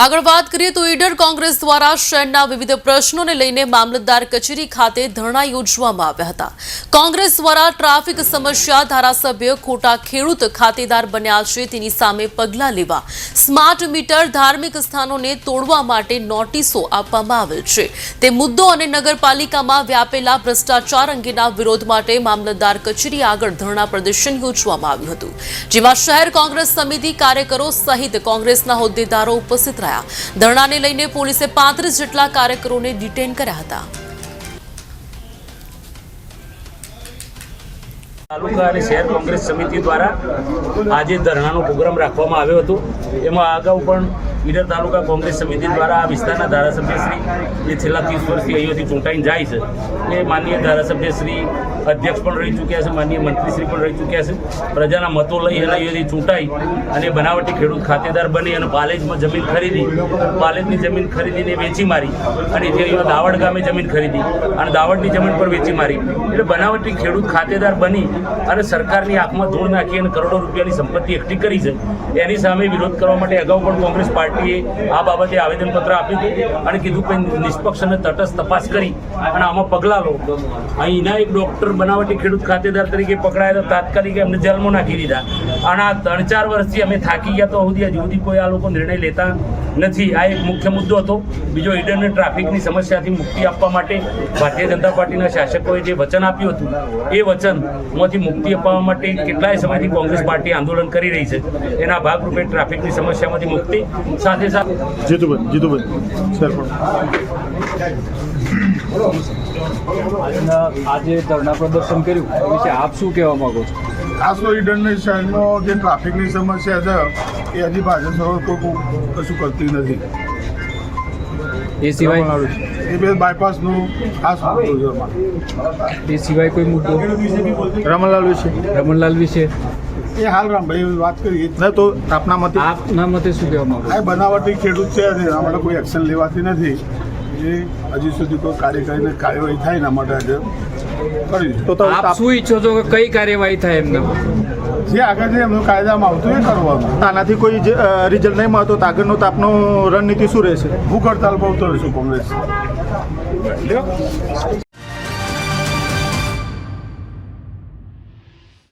આગળ વાત કરીએ તો ઈડર કોંગ્રેસ દ્વારા શહેરના વિવિધ પ્રશ્નોને લઈને મામલતદાર કચેરી ખાતે ધરણા યોજવામાં આવ્યા હતા. કોંગ્રેસ દ્વારા ટ્રાફિક સમસ્યા ધારાસભ્ય ખોટા ખેડૂત ખાતેદાર બન્યા છે, તેની સામે પગલાં લેવા. સ્માર્ટ મીટર ધાર્મિક સ્થાનોને તોડવા માટે નોટિસો આપવામાં આવેલ છે. તે મુદ્દો અને નગરપાલિકામાં વ્યાપેલા ભ્રષ્ટાચાર અંગેના વિરોધ માટે મામલતદાર કચેરી આગળ ધરણા પ્રદર્શન યોજવામાં આવ્યું હતું. જેમાં શહેર કોંગ્રેસ સમિતિ કાર્યકરો સહિત કોંગ્રેસના હોદ્દેદારો ઉપસ્થિત રહ્યા. ધરણાને લઈને પોલીસે પાંત્રીસ જેટલા કાર્યકરોને ડિટેન કર્યા હતા. તાલુકા અને શહેર કોંગ્રેસ સમિતિ દ્વારા આજે ધરણાનો પ્રોગ્રામ રાખવામાં આવ્યો હતો. એમાં અગાઉ પણ ઈડર તાલુકા કોંગ્રેસ સમિતિ દ્વારા આ વિસ્તારના ધારાસભ્યશ્રી જે છેલ્લા ત્રીસ વર્ષથી અહીંયાથી ચૂંટાઈને જાય છે, એ માનનીય ધારાસભ્યશ્રી અધ્યક્ષ પણ રહી ચૂક્યા છે, માનનીય મંત્રીશ્રી પણ રહી ચૂક્યા છે. પ્રજાના મતો લઈ અને અહીંયાથી ચૂંટાઈ અને બનાવટી ખેડૂત ખાતેદાર બની અને પાલેજમાં જમીન ખરીદી, પાલેજની જમીન ખરીદીને વેચી મારી અને જે અહીંયા દાવડ ગામે જમીન ખરીદી અને દાવડની જમીન પર વેચી મારી. એટલે બનાવટી ખેડૂત ખાતેદાર બની અને સરકારની આંખમાં ધૂળ નાખી અને કરોડો રૂપિયાની સંપત્તિ એકઠી કરી છે. એની સામે વિરોધ કરવા માટે અગાઉ પણ કોંગ્રેસ પાર્ટીએ આ બાબતે આવેદનપત્ર આપ્યું હતું અને કીધું કે નિષ્પક્ષ અને તટસ્થ તપાસ કરી અને આમાં પગલાં લો. અહીંના એક ડૉક્ટર બનાવટી ખેડૂત ખાતેદાર તરીકે પકડાયા તો તાત્કાલિક એમને જેલમાં નાખી દીધા. અને આ ત્રણ ચાર વર્ષથી અમે થાકી ગયા તો સુધી હજુ સુધી કોઈ આ લોકો નિર્ણય લેતા નથી. આ એક મુખ્ય મુદ્દો હતો. બીજો ઈડરને ટ્રાફિકની સમસ્યાથી મુક્તિ આપવા માટે ભારતીય જનતા પાર્ટીના શાસકોએ જે વચન આપ્યું હતું, એ વચનમાંથી મુક્તિ અપાવવા માટે કેટલાય સમયથી કોંગ્રેસ પાર્ટી આંદોલન કરી રહી છે. એના ભાગરૂપે ટ્રાફિકની સમસ્યામાંથી મુક્તિ સાથે સાથે જીતુભાઈ જીતુભાઈ સર પણ. આજે ધરણા પ્રદર્શન કર્યું એ વિશે આપ શું કહેવા માંગો છો? ખાસ તો શહેરનો જે ટ્રાફિકની સમસ્યા છે એ હજી ભાજપ સરકાર કોઈ કશું કરતી નથી. એ સિવાય? એ બે બાયપાસનું ખાસ મુદ્દો છે એ સિવાય કોઈ મુદ્દો? રમણલાલ વિશે. રમણલાલ વિશે? એ હાલ રામભાઈ વાત કરીએ. ના તો આપના મતે? આપના મતે શું કહેવા માંગો આ બનાવટી ખેડૂત છે અને એના માટે કોઈ એક્શન લેવાતી નથી. એ હજી સુધી કોઈ કાર્યકારીને કાર્યવાહી થાય એના માટે આજે કરી તો આપ શું ઈચ્છો છો કે કઈ કાર્યવાહી થાય એમને? જે આગળ જે એમનું કાયદામાં આવતું એ કરવાનું આનાથી કોઈ રિઝલ્ટ નહીં મળતો તો આગળનો તો આપનો રણનીતિ શું રહેશે? હું હડતાલ બહુ તો રહીશું કોંગ્રેસ?